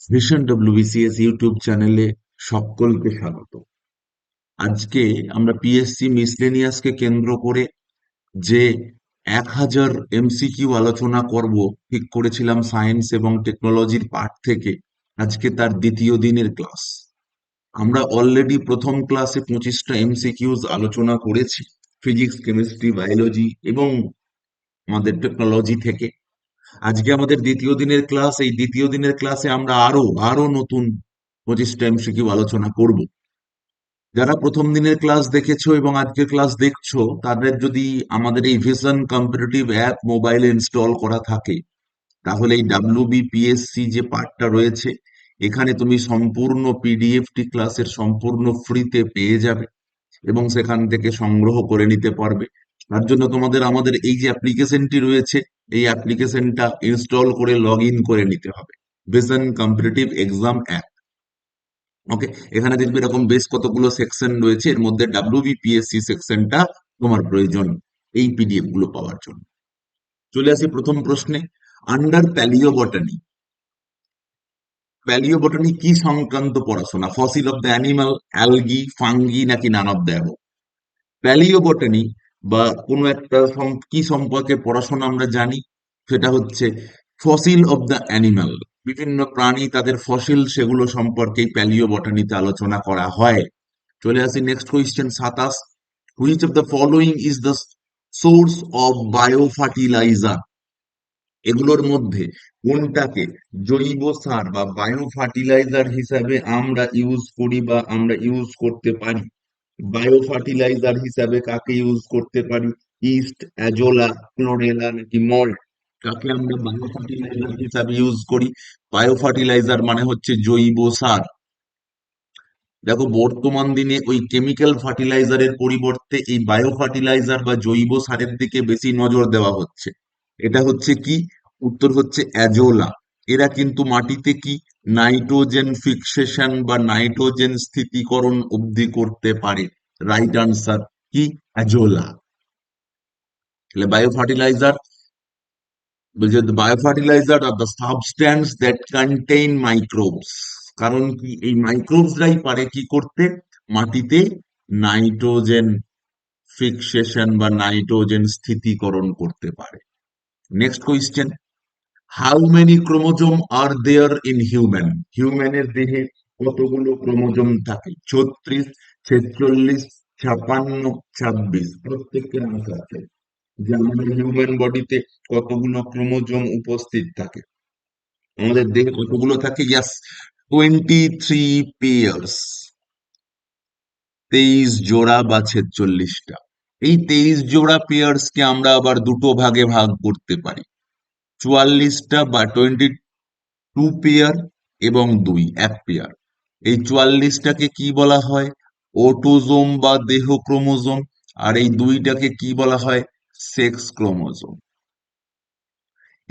Vision WBCS YouTube চ্যানেলে সকলকে স্বাগত। আজকে আমরা পিএসসি মিসলেনিয়াসকে কেন্দ্র করে যে এক হাজার এমসিকিউ আলোচনা করব, ঠিক করেছিলাম সায়েন্স এবং টেকনোলজির পার্ট থেকে, আজকে তার দ্বিতীয় দিনের ক্লাস আমরা অলরেডি প্রথম ক্লাসে পঁচিশটা এমসিকিউজ আলোচনা করেছি ফিজিক্স কেমিস্ট্রি বায়োলজি এবং আমাদের টেকনোলজি থেকে। আজকে আমাদের দ্বিতীয় দিনের ক্লাস, এই দ্বিতীয় দিনের ক্লাসে আমরা আরও আরও নতুন পঁচিশটা এমসিকিউ আলোচনা করব। যারা প্রথম দিনের ক্লাস দেখেছ এবং আজকের ক্লাস দেখছ, তাদের যদি আমাদের এই ভিশন কম্পিটিটিভ অ্যাপ মোবাইলে ইনস্টল করা থাকে, তাহলে এই ডাব্লিউবিপিএসসি যে পার্টটা রয়েছে, এখানে তুমি সম্পূর্ণ পিডিএফটি ক্লাসের সম্পূর্ণ ফ্রিতে পেয়ে যাবে এবং সেখান থেকে সংগ্রহ করে নিতে পারবে। তার জন্য তোমাদের আমাদের এই যে অ্যাপ্লিকেশনটি রয়েছে, এই অ্যাপ্লিকেশনটা ইনস্টল করে লগ করে নিতে হবে। Vision competitive exam app okay এখানে দেখবে এরকম বেশ কতগুলো সেকশন রয়েছে। এর মধ্যে ডাব্লিউবিপিএসসি সেকশনটা তোমার প্রয়োজন এই পিডিএফগুলো পাওয়ার জন্য। চলে আসি প্রথম প্রশ্নে। Under palaeobotany palaeobotany কি সংক্রান্ত পড়াশোনা? Fossil of the animal algae fungi নাকি none of the palaeobotany বা কোনো একটা কি সম্পর্কে পড়াশোনা আমরা জানি, সেটা হচ্ছে ফসিল অফ দ্য অ্যানিমাল বিভিন্ন প্রাণী তাদের ফসিল সেগুলো সম্পর্কে প্যালিও বটানিতে আলোচনা করা হয়। চলে আসি নেক্সট কোয়েশ্চেন সাতাশ। Which of the following is the source of bio fertiliser এগুলোর মধ্যে কোনটাকে জৈব সার বা বায়ো ফার্টিলাইজার হিসাবে আমরা ইউজ করি বা আমরা ইউজ করতে পারি? বায়ো ফার্টিলাইজার হিসাবে কাকে ইউজ করতে পারি? ইস্ট অ্যাজোলা ক্লোরেলা নাকি মল্ট কাকে আমরা বায়ো ফার্টিলাইজার হিসাবে ইউজ করি? বায়ো ফার্টিলাইজার মানে হচ্ছে জৈব সার। দেখো, বর্তমান দিনে ওই কেমিক্যাল ফার্টিলাইজারের পরিবর্তে এই বায়ো ফার্টিলাইজার বা জৈব সারের দিকে বেশি নজর দেওয়া হচ্ছে। এটা হচ্ছে কি? উত্তর হচ্ছে অ্যাজোলা এরা কিন্তু মাটিতে কি নাইট্রোজেন ফিক্সেশন বা নাইট্রোজেন স্থিতিকরণ অবধি করতে পারে? রাইট আনসার কি? অ্যাজোলা। তাহলে বায়ো ফার্টিলাইজার বলছে bio fertilizer are the substance that contain microbes কারণ কি এই মাইক্রোবসরাই পারে কি করতে? মাটিতে নাইট্রোজেন ফিক্সেশন বা নাইট্রোজেন স্থিতিকরণ করতে পারে। Next question how many chromosome are there in human হিউম্যানের দেহে কতগুলো ক্রোমোজোম থাকে? ছত্রিশ, ছেচল্লিশ, ছাপান্ন, ছাব্বিশ। প্রত্যেকের আনসার আছে। যে আমাদের হিউম্যান বডিতে কতগুলো ক্রোমোজোম উপস্থিত থাকে? আমাদের দেহে কতগুলো থাকে? ইয়াস টোয়েন্টি থ্রি পেয়ার্স তেইশ জোড়া বা ছেচল্লিশটা। এই তেইশ জোড়া পেয়ার্স কে আমরা আবার দুটো ভাগে ভাগ করতে পারি। চুয়াল্লিশটা বা টোয়েন্টি টু পেয়ার এবং দুই, এক পেয়ার এই চুয়াল্লিশটাকে কি বলা হয়? অটোজোম বা দেহ ক্রোমোজোম। আর এই দুইটাকে কি বলা হয়? Sex chromosome.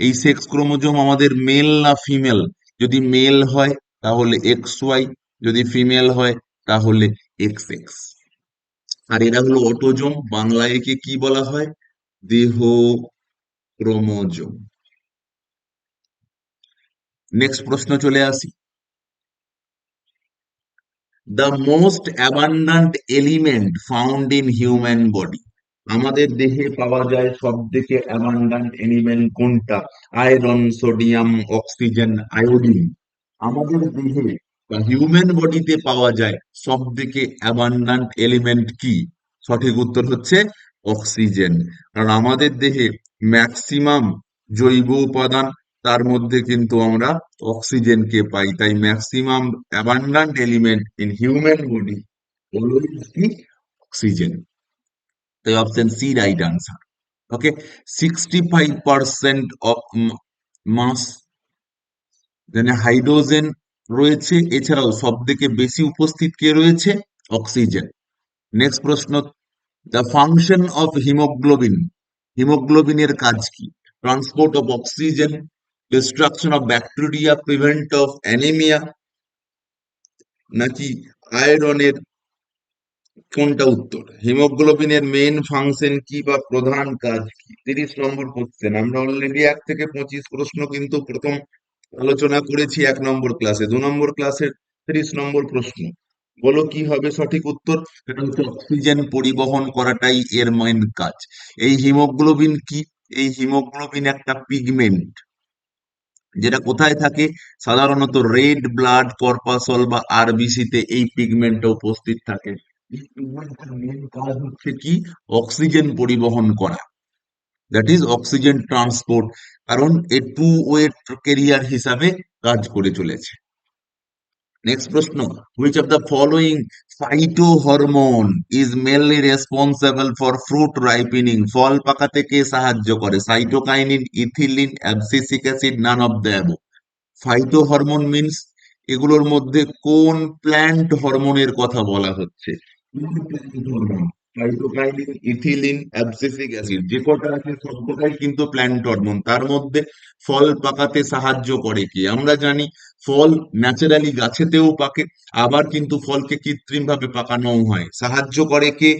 এই সেক্স ক্রোমোজোম আমাদের মেল না ফিমেল যদি মেল হয়, তাহলে এক্স ওয়াই যদি ফিমেল হয়, তাহলে এক্স এক্স আর এরা হলো অটোজোম। বাংলায় কি বলা হয়? দেহ ক্রোমোজোম। নেক্সট প্রশ্ন চলে আসি। The most abundant element found in human body আমাদের দেহে পাওয়া যায় সব থেকে অ্যাবান্ডান্ট এলিমেন্ট কোনটা? আয়রন সোডিয়াম অক্সিজেন আয়োডিন আমাদের দেহে বা হিউম্যান বডিতে পাওয়া যায় সব থেকে অ্যাবান্ডান্ট এলিমেন্ট কি? সঠিক উত্তর হচ্ছে অক্সিজেন কারণ আমাদের দেহে ম্যাক্সিমাম জৈব উপাদান তার মধ্যে কিন্তু আমরা অক্সিজেনকে পাই। তাই maximum abundant element in human body oxygen তাই option C right answer okay sixty five percent of mass যেখানে হাইড্রোজেন রয়েছে, এছাড়াও সব থেকে বেশি উপস্থিত কে রয়েছে? অক্সিজেন নেক্সট প্রশ্ন দ্য ফাংশন অফ হিমোগ্লোবিন হিমোগ্লোবিনের কাজ কি? Transport of oxygen destruction of bacteria prevent of anaemia নাকি আয়রনের কোনটা উত্তর? হিমোগ্লোবিনের মেন ফাংশন কি বা প্রধান কাজ কি? তিরিশ নম্বর কোশ্চেন আমরা অলরেডি এক থেকে পঁচিশ প্রশ্ন কিন্তু প্রথম আলোচনা করেছি এক নম্বর ক্লাসে দু নম্বর ক্লাসের তিরিশ নম্বর প্রশ্ন, বলো কি হবে সঠিক উত্তর? এটা অক্সিজেন পরিবহন করাটাই এর মেন কাজ। এই হিমোগ্লোবিন কি? এই হিমোগ্লোবিন একটা পিগমেন্ট যেটা কোথায় থাকে? সাধারণত রেড ব্লাড কর্পাসল বা আরবিসিতে এই পিগমেন্টটা উপস্থিত থাকে। হচ্ছে কি? অক্সিজেন পরিবহন করা। দ্যাট ইজ অক্সিজেন ট্রান্সপোর্ট কারণ এ টু ওয়ে কেরিয়ার হিসাবে কাজ করে চলেছে। নেক্সট প্রশ্ন which of the following phytohormone is mainly responsible for fruit ripening ফল পাকাতে কে সাহায্য করে? Cytokinin ethylene abscisic acid none of the above phytohormone means এগুলোর মধ্যে কোন প্ল্যান্ট হরমোনের কথা বলা হচ্ছে? কোন plant hormone cytokinin ethylene abscisic acid যে কটা আছে সবকটাই কিন্তু প্ল্যান্ট হরমোন তার মধ্যে ফল পাকাতে সাহায্য করে কি? আমরা জানি ফল ন্যাচারালি গাছেতেও পাকে, আবার কিন্তু ফলকে কৃত্রিম ভাবে পাকানোও হয়। সাহায্য করে কে?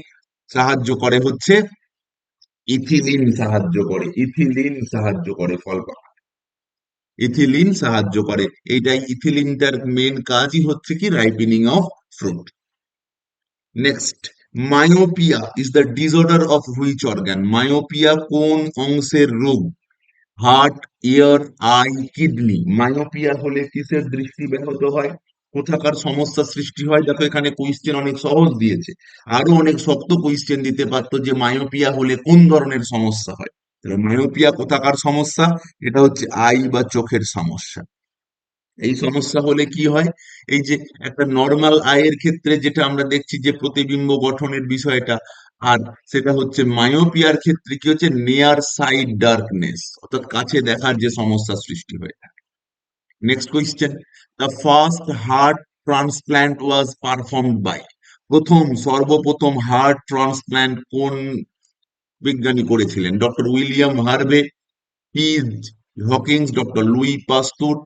সাহায্য করে হচ্ছে ইথিলিন সাহায্য করে। ইথিলিন সাহায্য করে ফল পাকা ইথিলিন সাহায্য করে। এইটাই ইথিলিনটার মেন কাজই হচ্ছে কি? Ripening of fruit next myopia is the disorder of which organ myopia কোন অংশের রোগ? Heart ear eye kidney myopia হলে কিসের দৃষ্টি ব্যাহত হয়? কোথাকার সমস্যা সৃষ্টি হয়? দেখো, এখানে কোয়েশ্চেন অনেক সহজ দিয়েছে। আরও অনেক শক্ত কোয়েশ্চেন দিতে পারতো যে মায়োপিয়া হলে কোন ধরনের সমস্যা হয়? মায়োপিয়া কোথাকার সমস্যা? এটা হচ্ছে আই বা চোখের সমস্যা। এই সমস্যা হলে কি হয়? এই যে একটা নর্মাল আয়ের ক্ষেত্রে যেটা আমরা দেখছি যে প্রতিবিম্ব গঠনের বিষয়টা, আর সেটা হচ্ছে মায়োপিয়ার ক্ষেত্রে কি হচ্ছে? নিয়ার সাইড ডার্কনেস অর্থাৎ কাছে দেখার যে সমস্যা সৃষ্টি হয়ে থাকে। Next question the first heart transplant was performed by প্রথম, সর্বপ্রথম হার্ট ট্রান্সপ্ল্যান্ট কোন বিজ্ঞানী করেছিলেন? ডক্টর উইলিয়াম হার্ভে পিজ হকিংস ডক্টর লুই পাস্তুর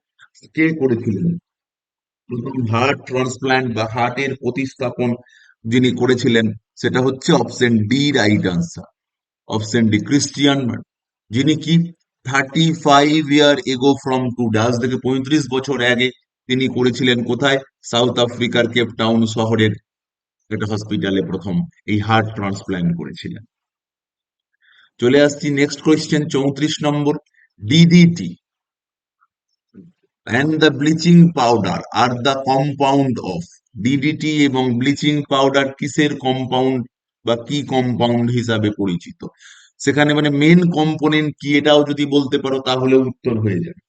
কে করেছিলেন? প্রথম হার্ট ট্রান্সপ্ল্যান্ট বা হার্টের প্রতিস্থাপন যিনি করেছিলেন, সেটা হচ্ছে option D right answer option D Christian যিনি কি থার্টি ফাইভ ইয়ার এগো ফ্রম টু আজ থেকে পঁয়ত্রিশ বছর আগে তিনি করেছিলেন কোথায়? সাউথ আফ্রিকার কেপ টাউন শহরের একটা হসপিটালে প্রথম এই হার্ট ট্রান্সপ্ল্যান্ট করেছিলেন। চলে আসছি নেক্সট কোয়েশ্চেন চৌত্রিশ number DDT and the bleaching powder are the compound of DDT এবং ব্লিচিং পাউডার কিসের কম্পাউন্ড বা কি কম্পাউন্ড হিসাবে পরিচিত? সেখানে মানে মেন কম্পোনেন্ট কি এটাও যদি বলতে পারো তাহলে উত্তর হয়ে যাবে।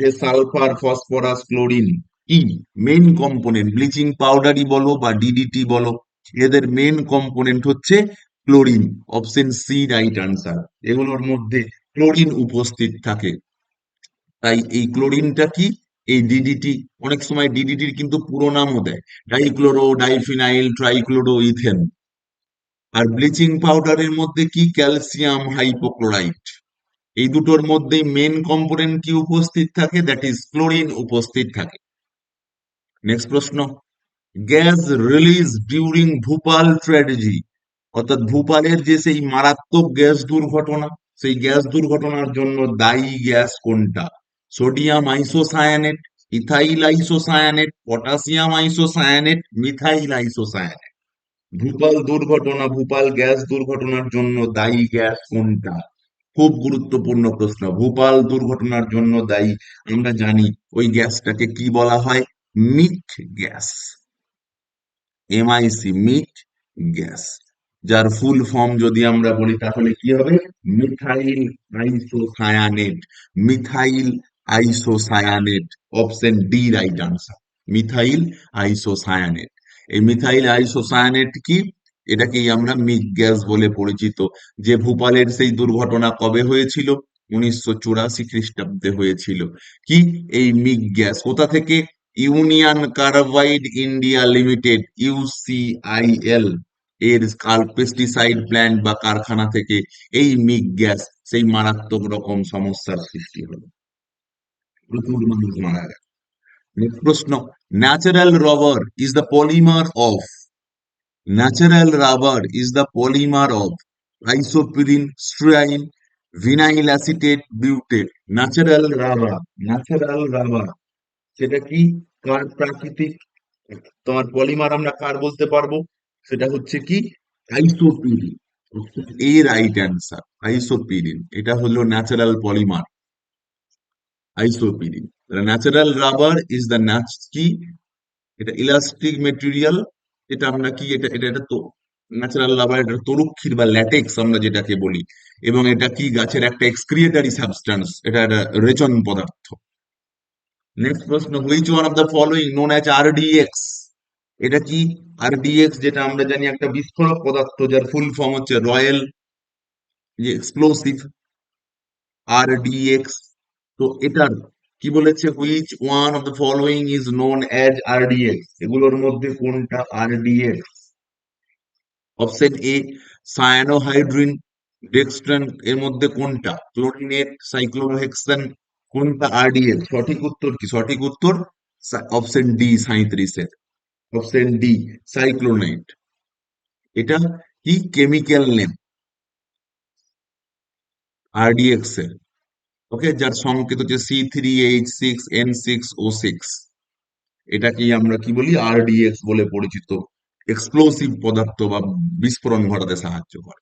যে সালফার ফসফরাস ক্লোরিন কি মেন কম্পোনেন্ট ব্লিচিং পাউডারই বলো বা ডিডিটি বলো, এদের মেন কম্পোনেন্ট হচ্ছে chlorine option C right answer এগুলোর মধ্যে ক্লোরিন উপস্থিত থাকে। তাই এই ক্লোরিনটা কি? এই ডিডিটি অনেক সময় ডিডিটির কিন্তু পুরো নামও দেয়। ডাইক্লোরো ডাইফিনাইল ট্রাইক্লোরো ইথেন আর ব্লিচিং পাউডারের মধ্যে কি? ক্যালসিয়াম হাইপোক্লোরাইট এই দুটোর মধ্যেই মেন কম্পোনেন্ট কি উপস্থিত থাকে? দ্যাট ইজ ক্লোরিন উপস্থিত থাকে। নেক্সট প্রশ্ন। Gas release during Bhopal tragedy অর্থাৎ ভূপালের যে সেই মারাত্মক গ্যাস দুর্ঘটনা, সেই গ্যাস দুর্ঘটনার জন্য দায়ী গ্যাস কোনটা? Sodium isocyanate, ethyl isocyanate, potassium isocyanate, methyl isocyanate. Bhopal দুর্ঘটনা, ভূপাল গ্যাস দুর্ঘটনার জন্য দায়ী গ্যাস কোনটা? খুব গুরুত্বপূর্ণ প্রশ্ন। ভূপাল দুর্ঘটনার জন্য দায়ী, আমরা জানি ওই গ্যাসটাকে কি বলা হয়? Meth gas. MIC, meth gas. যার ফুল ফর্ম যদি আমরা বলি, তাহলে কি হবে? Methyl isocyanate. Methyl isocyanate, option D right answer methyl isocyanate. এই মিথাইল আইসোসায়ানেট কি? এটাকেই আমরা মিক গ্যাস বলে পরিচিত, যে ভূপালের সেই দুর্ঘটনা কবে হয়েছিল? উনিশশো চুরাশি খ্রিস্টাব্দে হয়েছিল। কি? এই মিক গ্যাস। কোথা থেকে? Union Carbide India Limited UCIL এর পেস্টিসাইড প্ল্যান্ট বা কারখানা থেকে এই মিক গ্যাস, সেই মারাত্মক রকম সমস্যার সৃষ্টি হলো। প্রচুর মানুষ মারা গেল প্রশ্ন natural rubber is the polymer of natural rubber is the polymer of isoprene styrene vinyl acetate বিউটেট natural rubber natural rubber সেটা কি? কার প্রাকৃতিক? তোমার পলিমার আমরা কার বলতে পারব? সেটা হচ্ছে কি? আইসোপিরিন এ রাইট অ্যান্সার আইসোপিরিন এটা হলো natural polymer isoprene natural rubber is the ন্যাচ কি এটা ইলাস্টিক মেটেরিয়াল এটা আমরা কি, এটা এটা এটা তো ন্যাচারাল রাবার এটা তরুক্ষীর বা ল্যাটেক্স আমরা যেটাকে বলি। এবং এটা কি গাছের একটা এক্সক্রিয়েটারি সাবস্টেন্স এটা একটা রেচন পদার্থ। নেক্সট প্রশ্ন which one of the following known as RDX এটা কি? আরডিএক্স যেটা আমরা জানি একটা বিস্ফোরক পদার্থ, যার ফুল ফর্ম হচ্ছে রয়্যাল যে এক্সপ্লোসিভ আরডিএক্স তো এটার কি বলেছে which one of the following is known as RDX এগুলোর মধ্যে কোনটা আরডিএক্স অপশন এ সায়ানোহাইড্রিন ডেক্সট্রান এর মধ্যে কোনটা? ক্লোরিনেট সাইক্লোহেক্সান কোনটা আরডিএক্স সঠিক উত্তর কি? সঠিক উত্তর অপশন ডি সাঁত্রিশের অপশন ডি সাইক্লোনাইট এটা কি কেমিক্যাল নেম আরডিএক্স এর। ওকে, যার সংকেত হচ্ছে C three H six N six O six এটা কি আমরা কি বলি? আরডিএক্স বলে পরিচিত। এক্সপ্লোসিভ পদার্থ বা বিস্ফোরণ ঘটাতে সাহায্য করে।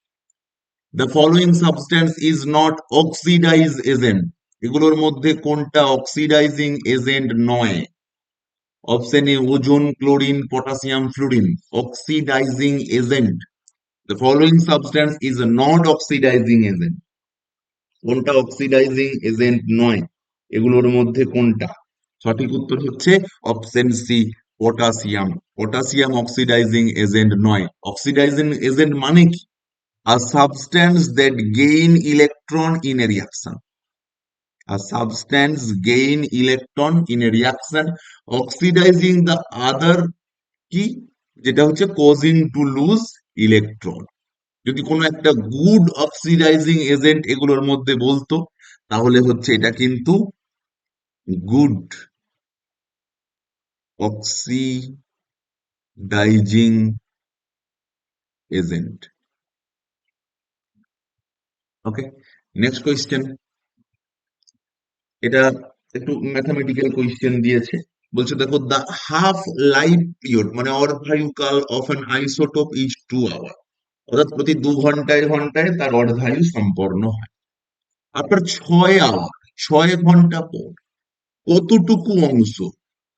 The following substance is not oxidise agent এগুলোর মধ্যে কোনটা অক্সিডাইজিং এজেন্ট নয়? Option A ozone, chlorine, potassium, fluorine. Oxidising agent the following substance is not oxidising agent কোনটা অক্সিডাইজিং এজেন্ট নয়? এগুলোর মধ্যে কোনটা? সঠিক উত্তর হচ্ছে option C potassium potassium oxidising agent নয়। অক্সিডাইজিং এজেন্ট মানে কি? Are substance that gain electron in a reaction are substance gain electron in a reaction oxidising the other কি যেটা হচ্ছে কজিং টু লুজ ইলেকট্রন যদি কোনো একটা গুড অক্সিডাইজিং এজেন্ট এগুলোর মধ্যে বলতো, তাহলে হচ্ছে এটা কিন্তু good oxidising agent okay next question এটা একটু ম্যাথামেটিক্যাল কোয়েশ্চেন দিয়েছে। বলছে, দেখো দ্য হাফ লাইফ পিরিয়ড মানে অর্ধায়ুকাল of an isotope is two hour অর্থাৎ প্রতি দু ঘন্টায় ঘন্টায় তার অর্ধায়ু সম্পন্ন হয়। আপনার ছয় আওয়ার, ছয় ঘণ্টা পর কতটুকু অংশ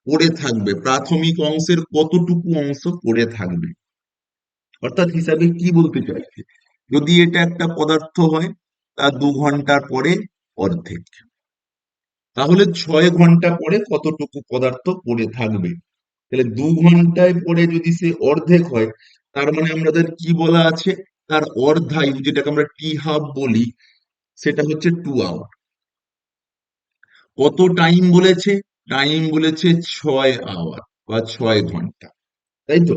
পড়ে থাকবে? প্রাথমিক অংশের কতটুকু অংশ পড়ে থাকবে? অর্থাৎ হিসাবে কি বলতে চাইছে? যদি এটা একটা পদার্থ হয়, তা দু ঘণ্টার পরে অর্ধেক। তাহলে ছয় ঘণ্টা পরে কতটুকু পদার্থ পড়ে থাকবে? তাহলে দু ঘন্টায় পরে যদি সে অর্ধেক হয় তার মানে আমাদের কি বলা আছে? তার অর্ধায়ু, যেটাকে আমরা টি হাফ বলি, সেটা হচ্ছে টু আওয়ার কত টাইম বলেছে? টাইম বলেছে ছয় আওয়ার বা ছয় ঘণ্টা। তাই তো?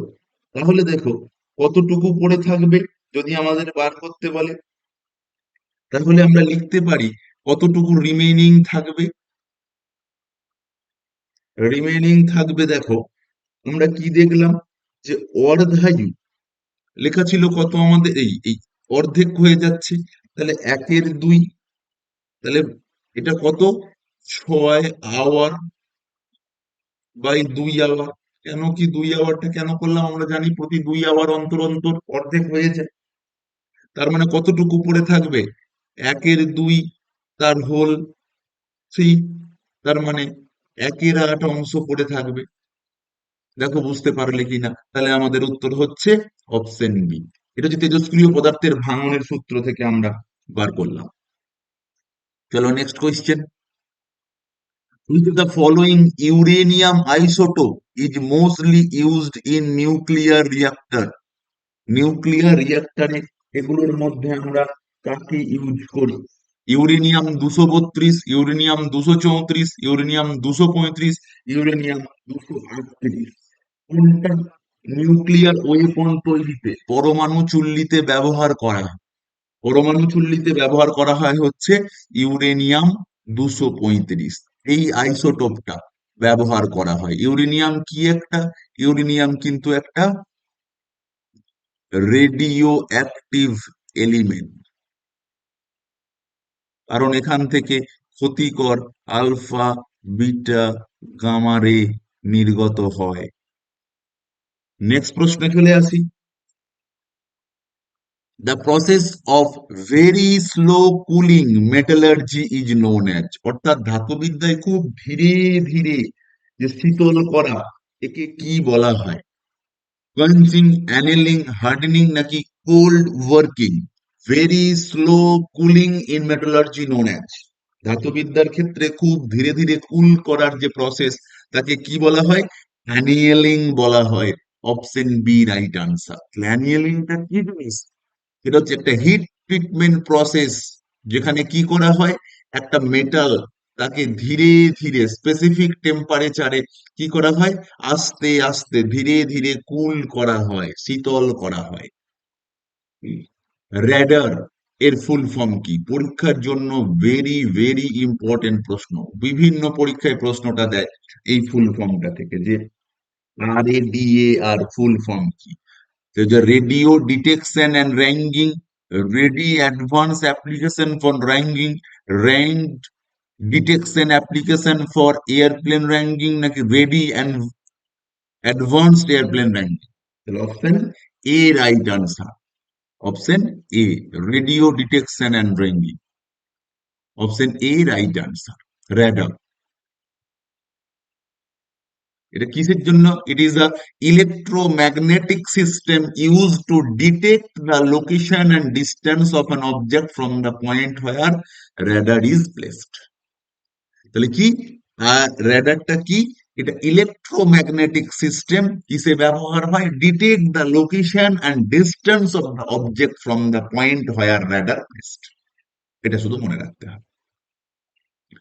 তাহলে দেখো, কতটুকু পড়ে থাকবে যদি আমাদের বার করতে বলে? তাহলে আমরা লিখতে পারি, কতটুকু রিমেনিং থাকবে? রিমেইনিং থাকবে, দেখো, আমরা কি দেখলাম? যে অর্ধায়ু লেখা ছিল কত আমাদের, এই এই অর্ধেক হয়ে যাচ্ছে। তাহলে একের দুই, তাহলে এটা কত? ছয় আওয়ার বাই দুই আওয়ার কেন কি দুই আওয়ারটা কেন করলাম আমরা জানি, প্রতি দুই আওয়ার অন্তর অন্তর অর্ধেক হয়ে যায়। তার মানে কতটুকু পড়ে থাকবে? একের দুই, তার হোল থ্রি তার মানে একের আট অংশ পড়ে থাকবে। দেখো বুঝতে পারলে কিনা। তাহলে আমাদের উত্তর হচ্ছে অপশন বি এটা হচ্ছে তেজস্ক্রিয় পদার্থের ভাঙনের সূত্র থেকে আমরা বার করলাম। চলো next question Which of the following uranium isotope is mostly used in nuclear reactor? Nuclear রিয়াক্টরে এগুলোর মধ্যে আমরা কাকে ইউজ করি? ইউরেনিয়াম দুশো বত্রিশ ইউরেনিয়াম দুশো চৌত্রিশ ইউরেনিয়াম দুশো পঁয়ত্রিশ ইউরেনিয়াম দুশো আটত্রিশ। কোনটা নিউক্লিয়ার ওয়েপন তৈরিতে পরমাণু চুল্লিতে ব্যবহার করা পরমাণু চুল্লিতে ব্যবহার করা হয় হচ্ছে ইউরেনিয়াম দুশো পঁয়ত্রিশ। এই আইসোটোপটা ব্যবহার করা হয়। ইউরেনিয়াম কি একটা? ইউরেনিয়াম কিন্তু একটা রেডিও অ্যাক্টিভ এলিমেন্ট কারণ এখান থেকে ক্ষতিকর আলফা বিটা গামা রে নির্গত হয়। নেক্সট প্রশ্নে চলে আসি। The process of very slow cooling metallurgy is known as, অর্থাৎ ধাতুবিদ্যায় খুব ধীরে ধীরে যে শীতল করা, একে কি বলা হয়? ক্লানজিং অ্যানেলিং হার্ডেনিং নাকি cold working very slow cooling in metallurgy known as ধাতুবিদ্যার ক্ষেত্রে খুব ধীরে ধীরে কুল করার যে প্রসেস তাকে কি বলা হয়? অ্যানিয়েলিং বলা হয়। অপশন বি রাইট আনসার অ্যানিয়েলিংটা কি এটা হচ্ছে একটা হিট ট্রিটমেন্ট প্রসেস যেখানে কি করা হয়? একটা মেটাল তাকে ধীরে ধীরে স্পেসিফিক টেম্পারেচারে কি করা হয়? আস্তে আস্তে, ধীরে ধীরে কুল করা হয়, শীতল করা হয়। র্যাডার এর ফুল ফর্ম কি? পরীক্ষার জন্য ভেরি ভেরি ইম্পর্টেন্ট প্রশ্ন। বিভিন্ন পরীক্ষায় প্রশ্নটা দেয় এই ফুল ফর্মটা থেকে যে R A D A R full form কি So the radio detection and ranking, ready advanced application for ranking, ranked detection application for airplane ranking, নাকি ready and advanced airplane ranking. তাহলে option A right answer option A radio detection and ranging option A right answer radar এটা কিসের জন্য? It is a electromagnetic system use to detect the location and distance of an object from the point where radar is placed তাহলে কি? র্যাডারটা কি? এটা electromagnetic system কিসে ব্যবহার হয়? Detect the location and distance of the object from the point where radar placed এটা শুধু মনে রাখতে হবে।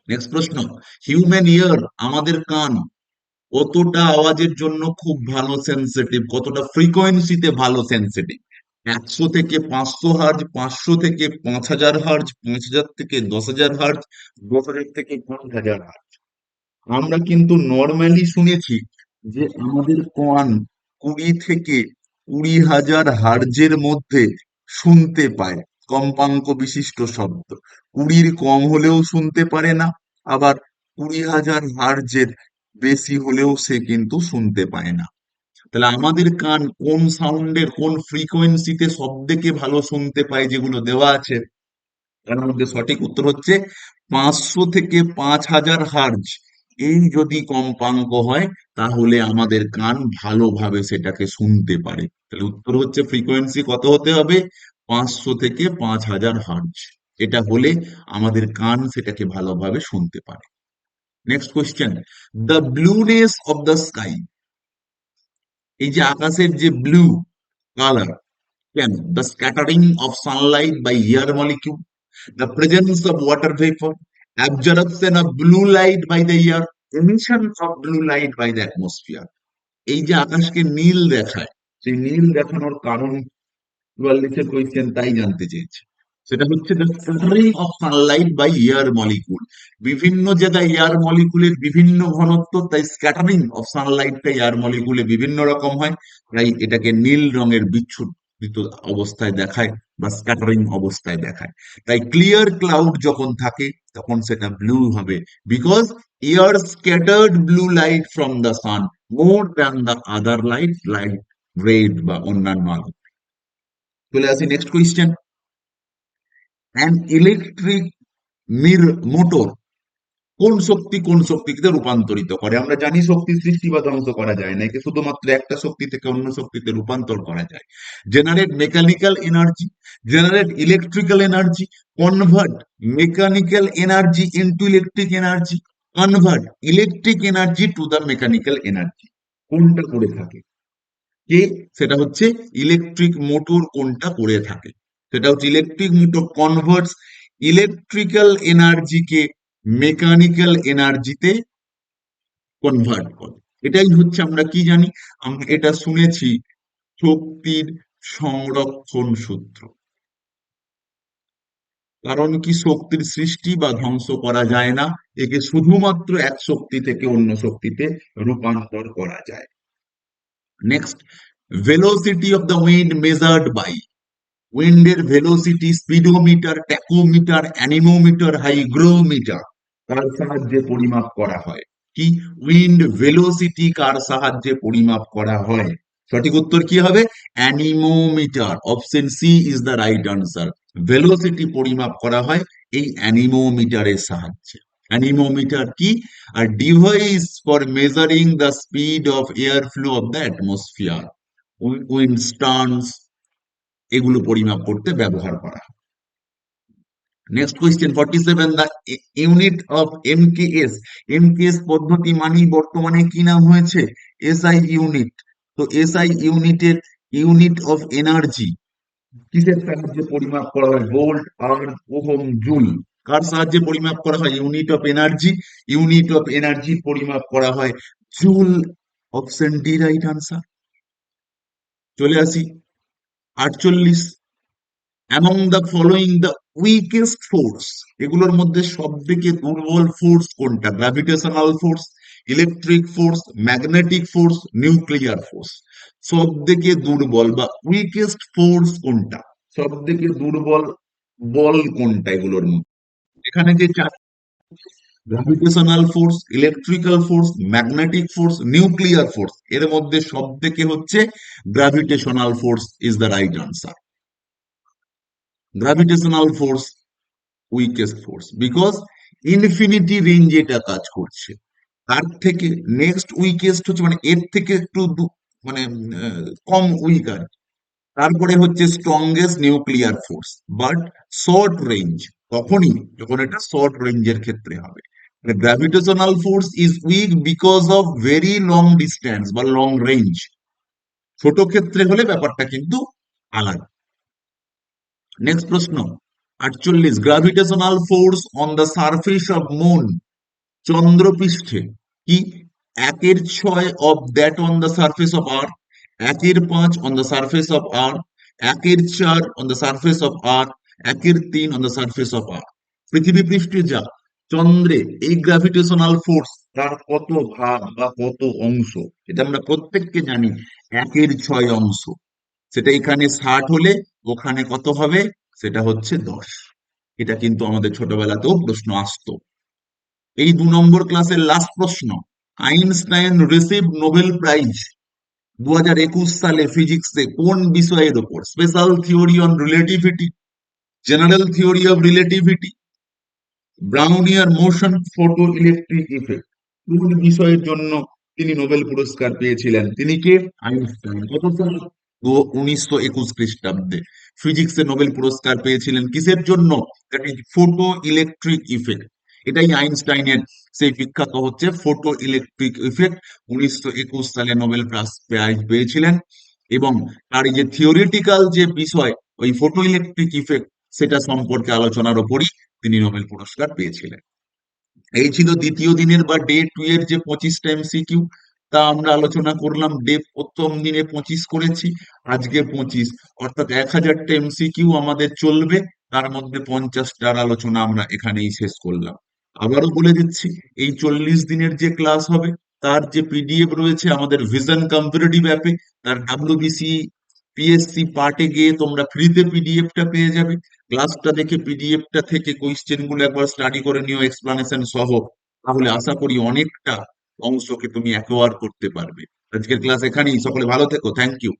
নেক্সট প্রশ্ন। হিউম্যান ইয়ার আমাদের কান কতটা আওয়াজের জন্য খুব ভালো সেন্সিটিভ কতটা ফ্রিকোয়েন্সিতে ভালো সেন্সিটিভ একশো থেকে পাঁচশো হার্জ পাঁচশো থেকে পাঁচ হাজার হার্জ পাঁচ হাজার থেকে দশ হাজার হার্জ দশ হাজার থেকে পাঁচ হাজার হার্জ আমরা কিন্তু নর্মালি শুনেছি যে আমাদের কান কুড়ি থেকে কুড়ি হাজার হার্জের মধ্যে শুনতে পায়, কম্পাঙ্ক বিশিষ্ট শব্দ। কুড়ির কম হলেও শুনতে পারে না, আবার কুড়ি হাজার হার্জের বেশি হলেও সে কিন্তু শুনতে পায় না। তাহলে আমাদের কান কোন সাউন্ডের কোন ফ্রিকোয়েন্সিতে সব থেকে ভালো শুনতে পায় যেগুলো দেওয়া আছে? তার মধ্যে সঠিক উত্তর হচ্ছে পাঁচশো থেকে পাঁচ হাজার হার্জ এই যদি কম্পাঙ্ক হয়, তাহলে আমাদের কান ভালোভাবে সেটাকে শুনতে পারে। তাহলে উত্তর হচ্ছে ফ্রিকোয়েন্সি কত হতে হবে? পাঁচশো থেকে পাঁচ হাজার হার্জ এটা হলে আমাদের কান সেটাকে ভালোভাবে শুনতে পারে। Next question the blueness of the sky এই যে আকাশের যে ব্লু কালার কেন? The scattering of sunlight by air molecule the presence of water vapour absorption of blue light by the air emission of blue light by the atmosphere এই যে আকাশকে নীল দেখায়, সেই নীল দেখানোর কারণ চুয়াল্লিশের কোয়েশ্চেন তাই জানতে চেয়েছে। সেটা হচ্ছে the scattering of sunlight by air molecule বিভিন্ন জায়গায় এয়ার মলিকুলের বিভিন্ন ঘনত্ব, তাই স্ক্যাটারিং অফ সানলাইটটা এয়ার মলিকুলে বিভিন্ন রকম হয়, তাই এটাকে নীল রঙের বিচ্ছুরিত অবস্থায় দেখায় বা স্ক্যাটারিং অবস্থায় দেখায়। তাই ক্লিয়ার ক্লাউড যখন থাকে, তখন সেটা ব্লু হবে because air scattered blue light from the sun more than the other light light red বা অন্যান্য আলো। চলে আসি নেক্সট কোয়েশ্চেন অ্যান ইলেকট্রিক মির মোটর কোন শক্তি, কোন শক্তিতে রূপান্তরিত করে? আমরা জানি শক্তি সৃষ্টি বা ধ্বংস করা যায় না। একে শুধুমাত্র একটা শক্তি থেকে অন্য শক্তিতে রূপান্তর করা যায়। Generate mechanical energy generate electrical energy convert mechanical energy into electric energy convert electric energy to the mechanical energy কোনটা করে থাকে? কে? সেটা হচ্ছে ইলেকট্রিক মোটর কোনটা করে থাকে? সেটা হচ্ছে ইলেকট্রিক মোটর কনভার্টস ইলেকট্রিক্যাল এনার্জিকে মেকানিক্যাল এনার্জিতে কনভার্ট করে। এটাই হচ্ছে আমরা কি জানি? আমরা এটা শুনেছি শক্তির সংরক্ষণ সূত্র। কারণ কি শক্তির সৃষ্টি বা ধ্বংস করা যায় না, একে শুধুমাত্র এক শক্তি থেকে অন্য শক্তিতে রূপান্তর করা যায়। Next velocity of the wind measured by উইন্ডের velocity, speedometer, tachometer, anemometer, hygrometer তার সাহায্যে পরিমাপ করা হয়? কি? উইন্ড ভেলোসিটি কার সাহায্যে পরিমাপ করা হয়? সঠিক উত্তর কি হবে? Anemometer. Option C is the right answer velocity পরিমাপ করা হয় এই অ্যানিমোমিটারের সাহায্যে। অ্যানিমোমিটার কি? Are device for measuring the speed of air flow of the atmosphere wind স্টার্নস এগুলো পরিমাপ করতে ব্যবহার করা next question forty seven the unit of MKS MKS পদ্ধতি মানেই বর্তমানে কি নাম হয়েছে? এসআই ইউনিট তো এসআই ইউনিটের ইউনিট অফ এনার্জি কিসের সাহায্যে পরিমাপ করা হয়? Volt hour ohm, joule. কার সাহায্যে পরিমাপ করা হয়? Unit of energy unit of energy পরিমাপ করা হয়। Joule option D right answer চলে আসি। আটচল্লিশ among the following the weakest force এগুলোর মধ্যে সব থেকে দুর্বল ফোর্স কোনটা? Gravitational force electric force magnetic force nuclear force সব থেকে দুর্বল বা উইকেস্ট ফোর্স কোনটা? সব থেকে দুর্বল বল কোনটা এগুলোর মধ্যে? এখানে যে চার gravitational force electrical force magnetic force nuclear force এর মধ্যে সব থেকে হচ্ছে gravitational force is the right answer gravitational force weakest force because infinity range এটা কাজ করছে। তার থেকে নেক্সট উইকেস্ট হচ্ছে মানে এর থেকে একটু মানে কম উইক আর তারপরে হচ্ছে strongest nuclear force but short range তখনই যখন এটা শর্ট রেঞ্জের ক্ষেত্রে হবে। Gravitational force is weak because of very long distance বা লং রেঞ্জ ছোট ক্ষেত্রে হলে ব্যাপারটা কিন্তু আলাদা। নেক্সট প্রশ্ন, আটচল্লিশ gravitational force on the surface of moon চন্দ্রপৃষ্ঠে, কি? একের ছয় of that on the surface of earth একের পাঁচ on the surface of earth একের চার on the surface of earth একের তিন on the surface of earth পৃথিবী পৃষ্ঠে যা চন্দ্রে এই গ্র্যাভিটেশনাল ফোর্স তার কত ভাগ বা কত অংশ, এটা আমরা প্রত্যেককে জানি, একের ছয় অংশ। সেটা এখানে ষাট হলে ওখানে কত হবে? সেটা হচ্ছে দশ। এটা কিন্তু আমাদের ছোটবেলাতেও প্রশ্ন আসতো। এই দু নম্বর ক্লাসের লাস্ট প্রশ্ন, আইনস্টাইন রিসিভ নোবেল প্রাইজ দু হাজার একুশ সালে ফিজিক্সে কোন বিষয়ের উপর? Special theory on relativity general theory of relativity Brownian motion photo electric effect কোন বিষয়ের জন্য তিনি নোবেল পুরস্কার পেয়েছিলেন। তিনি কে? আইনস্টাইন। কত সালে? উনিশশো একুশ খ্রিস্টাব্দে। ফিজিক্সে নোবেল পুরস্কার পেয়েছিলেন কিসের জন্য? ফটো ইলেকট্রিক ইফেক্ট এটাই আইনস্টাইনের সেই বিখ্যাত হচ্ছে ফটো ইলেকট্রিক ইফেক্ট উনিশশো একুশ সালে নোবেল প্রাইজ পেয়েছিলেন এবং তার যে থিওরিটিক্যাল যে বিষয়, ওই ফটো ইলেকট্রিক ইফেক্ট সেটা সম্পর্কে আলোচনার ওপরই তিনি নোবেল পুরস্কার পেয়েছিলেন। এই ছিল দ্বিতীয় দিনের বা ডে টু এর যে পঁচিশটা এমসিকিউ তা আমরা আলোচনা করলাম। ডে প্রথম দিনে পঁচিশ করেছি, আজকে পঁচিশ। অর্থাৎ এক হাজারটা এমসিকিউ আমাদের চলবে, তার মধ্যে পঞ্চাশটার আলোচনা আমরা এখানেই শেষ করলাম। আবারও বলে দিচ্ছি, এই চল্লিশ দিনের যে ক্লাস হবে, তার যে পিডিএফ রয়েছে আমাদের ভিশন কম্পিটিটিভ অ্যাপে তার ডাব্লিউবিসি পিএসসি পার্টে গিয়ে তোমরা ফ্রিতে পিডিএফটা পেয়ে যাবে। ক্লাসটা দেখে পিডিএফটা থেকে কোয়েশ্চেনগুলো একবার স্টাডি করে নিও এক্সপ্লানেশন সহ। তাহলে আশা করি অনেকটা অংশকে তুমি অ্যাকোয়ার করতে পারবে। আজকের ক্লাস এখানেই। সকলে ভালো থেকো। Thank you